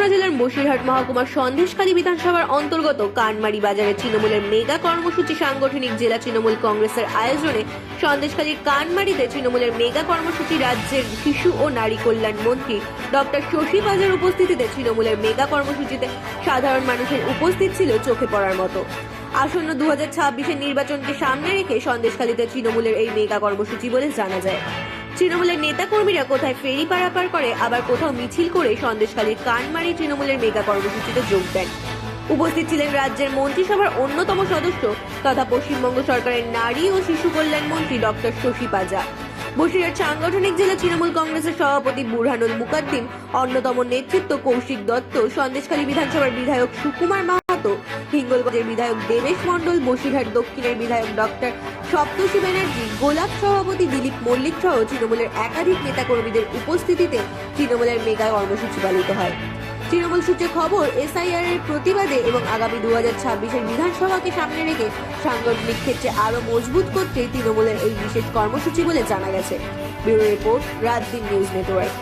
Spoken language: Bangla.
চন্দ্রকোনা জেলার বসিরহাট মহকুমার সন্দেশখালী বিধানসভার অন্তর্গত কানমারি বাজারে তৃণমূলের মেগা কর্মসূচি সাংগঠনিক জেলা তৃণমূল কংগ্রেসের আয়োজনে সন্দেশখালীর কানমারিতে তৃণমূলের মেগা কর্মসূচি রাজ্যের শিশু ও নারী কল্যাণ মন্ত্রী ডক্টর শশী বাজার উপস্থিতিতে তৃণমূলের মেগা কর্মসূচিতে সাধারণ মানুষের উপস্থিত ছিল চোখে পড়ার মতো। আসন্ন দু হাজার নির্বাচনকে সামনে রেখে সন্দেশখালীতে তৃণমূলের এই মেগা কর্মসূচি বলে জানা যায়। তৃণমূলের নেতাকর্মীরা কোথায় ফেরি পারাপার করে, আবার কোথাও মিছিল করে সন্দেশখালীর কানমারি তৃণমূলের মেগা কর্মসূচিতে যোগ দেন। উপস্থিত ছিলেন রাজ্যের মন্ত্রিসভার অন্যতম সদস্য তথা পশ্চিমবঙ্গ সরকারের নারী ও শিশু কল্যাণ মন্ত্রী ডক্টর শশী পাজা। বসিরহাট সাংগঠনিক জেলা তৃণমূল কংগ্রেসের সভাপতি বুরহানুল মুকাদ্দিম, অন্যতম নেতৃত্ব কৌশিক দত্ত, সন্দেশখালী বিধানসভার বিধায়ক সুকুমার মাহাতো হিঙ্গলগঞ্জের বিধায়ক দেবেশ মণ্ডল, বসিরহাট দক্ষিণের বিধায়ক ডক্টর সপ্তর্ষি ব্যানার্জি, গোলাপ সভাপতি দিলীপ মল্লিক সহ তৃণমূলের একাধিক নেতাকর্মীদের উপস্থিতিতে তৃণমূলের মেগা কর্মসূচি পালিত হয়। তৃণমূল সূত্রে খবর, এসআইআর এর প্রতিবাদে এবং আগামী দু হাজার ছাব্বিশের বিধানসভাকে সামনে রেখে সাংগঠনিক ক্ষেত্রে আরও মজবুত করতে তৃণমূলের এই বিশেষ কর্মসূচি বলে জানা গেছে। ব্যুরো রিপোর্ট রাত দিন নিউজ নেটওয়ার্ক।